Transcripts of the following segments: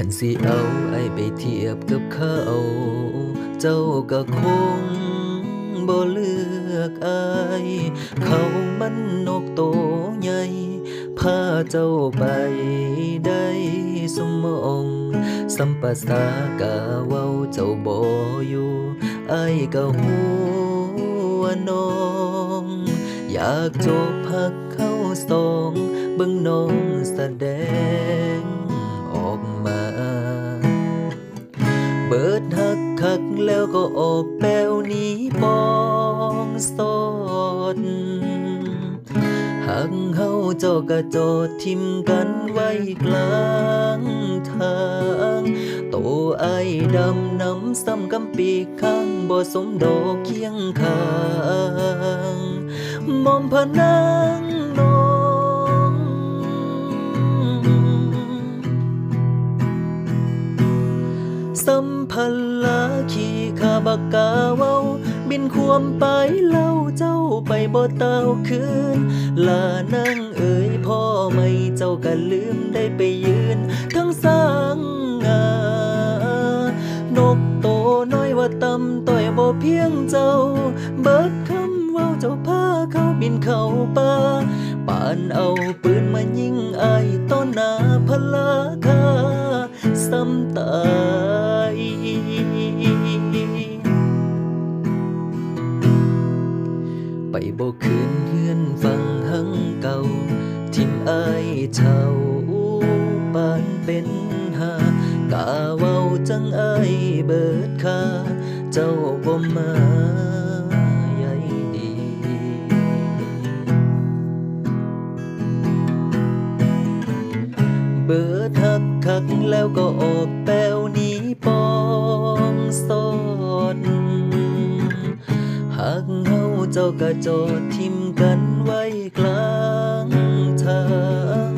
ขันสิเอาไอไปเทียบกับเขาเจ้าก็คงบ่เลือกอายเขามันนกโตใหญ่พาเจ้าไปได้สมองสัมปสากาเว้าเจ้าบ่อยู่ไอ้ก็หูว่าน้อง อยากจบพักเข้าสองเบิ่งน้องแสดง วก็อกแปลวหนี้ปองสดหากเฮาเจ้ากะโจดทิมกันไว้กลางทางโตไอดำน้ำซ้ำกำปีข้างบ่สมดอกเคียงข้างมอมพนางน้องสัม พันลาขี่ขาบักาเว้า บินควมไปเล่าเจ้าไปบ่เต้าคืน ลานางเอ๋ยพ่อไม่เจ้าก็ลืมได้ไปยืน ทั้งสร้างงานกโตน้อยว่าตำต่อยบ่เพียงเจ้า เบิดคำเว้าเจ้าพาเขาบินเข้าป่าปานเอาปืนมายิงไอต้นหน้าพลาคาซ้ำตา ไปบ่คืนเฮือนฟังหังเก่า ทิมอายเช่าปานเป็นหากาเว้าจังอายเบิดค่าเจ้าบ่มาใยดี เบิดหักคักแล้วก็ออกแปวหนี้ปองสด เจ้าก็โจดทิมกันไว้กลางทาง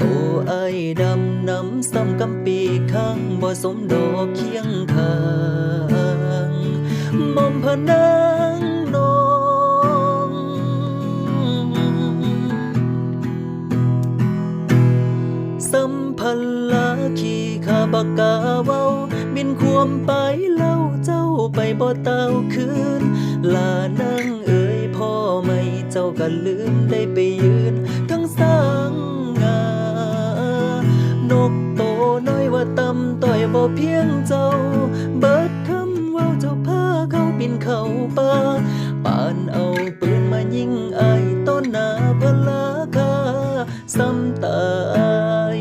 ตัวไอ้ดำน้ำซ้ำกำปีข้างบ่สมดอกเคียงข้างมอมพะนางน้องสัมพันลาขี่ขาบากาเว้าบินควมไปเล่าเจ้าไปบ่เต้าคืนลานางเอ๋ยพ่อไม่ เจ้าก็ลืมได้ไปยืนทั้งสร้างงานกโตน้อยว่าตำต่อยบ่เพียงเจ้า เบิดคำว่าเจ้าพาเขาบินเข้าป่าปานเอาปืนมายิงไอต้นหนาพลาคาซ้ำตาย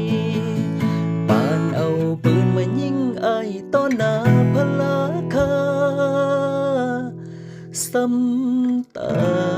ปานเอาปืนมายิงไอต้นหนาพลาคาซ้ำตาย